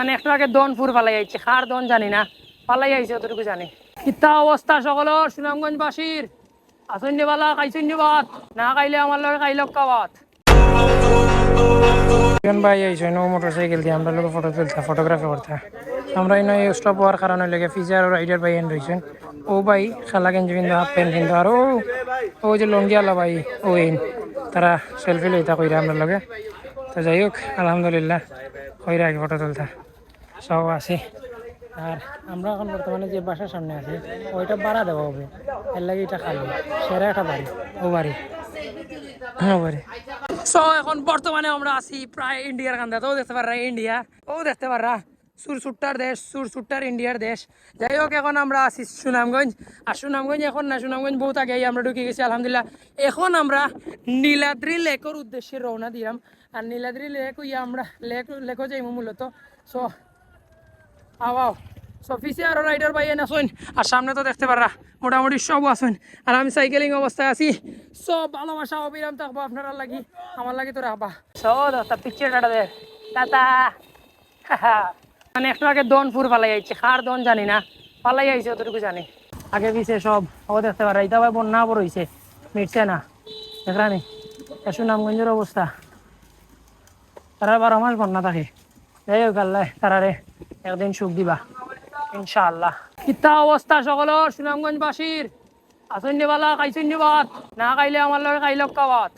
মানে একটু আগে দন ফুর পালাই আইছে। খার দন জানি না। পালাই আইছে, অতটুকু জানি। কিতা অবস্থা সকলের? সুনামগঞ্জবাসীর। আসন্য বালা খাইছন্য ভাত না খাইলে আমার লগে খাইলক কাবাত একজন ভাই আইছে নো মোটরসাইকেল দিয়ে আমরা লোক ফটো তুলতে ফটোগ্রাফি করতে। আমরা এই স্টপ হওয়ার কারণে লেগে ফিজার আর রাইডার ভাই এন রয়েছেন ও ভাই খালা গেঞ্জি পিন্ধু হাফ প্যান্ট পিন্ধু, আর ও ও যে লঙ্গিয়ালা ভাই, ও এইন তারা সেলফি লইতা কইরা আমরা লগে। তো যাই হোক, আলহামদুলিল্লাহ, কইরা আগে ফটো তুলতা। সব আছে। আর আমরা এখন বর্তমানে যে বাসার সামনে আছি, ওইটা ভাড়া দেওয়া হবে। এর লাগে এটা খালি। সেরা একটা বাড়ি। ও বাড়ি। বাড়ি। এখন বর্তমানে আমরা আছি প্রায় ইন্ডিয়ার কান্দা। তো দেখতে পাররা ইন্ডিয়া? ও দেখতে পাররা। সুরসুট্টার দেশ, সুরসুট্টার ইন্ডিয়ার দেশ। যাই হোক, এখন আমরা আছি সুনামগঞ্জ। আর সুনামগঞ্জ এখন না, সুনামগঞ্জ বহুত আগে আমরা ঢুকে গেছি, আলহামদুলিল্লাহ। এখন আমরা নীলাদ্রি লেকের উদ্দেশ্যে রওনা দিলাম। আর নীলাদ্রি লেক ইয়া আমরা লেক, লেকও যাইমু মূলত। সো আওয়াও সো পিছে আরও রাইডার ভাই আসুন। আর সামনে তো দেখতে পারা মোটামুটি সব আসুন। আর আমি সাইকেলিং অবস্থায় আছি। সব ভালোবাসা, অবিরাম থাকব আপনারা লাগি। আমার লাগি তো রাখবা। সো দাদা পিকচার টাটা দে। টাটা। মানে একটু আগে দন ফুর পালাই আইছে। খার দন জানি না। পালাই আইছে, অতটুকু জানি। আগে পিছে সব, ও দেখতে পারা ইতা ভাই বন্যা বড় মিটছে না। দেখরানি সুনামগঞ্জের অবস্থা। তারা বারো মাস বন্যা থাকে। যাই হোক, আল্লাহ, তারারে। একদিন সুখ দিবা, ইনশাআল্লাহ। কিতা অবস্থা সকলের সুনামগঞ্জবাসীর আসন্য বালা খাইছন্য না কাইলে আমার লগে কাইলক কাবাত।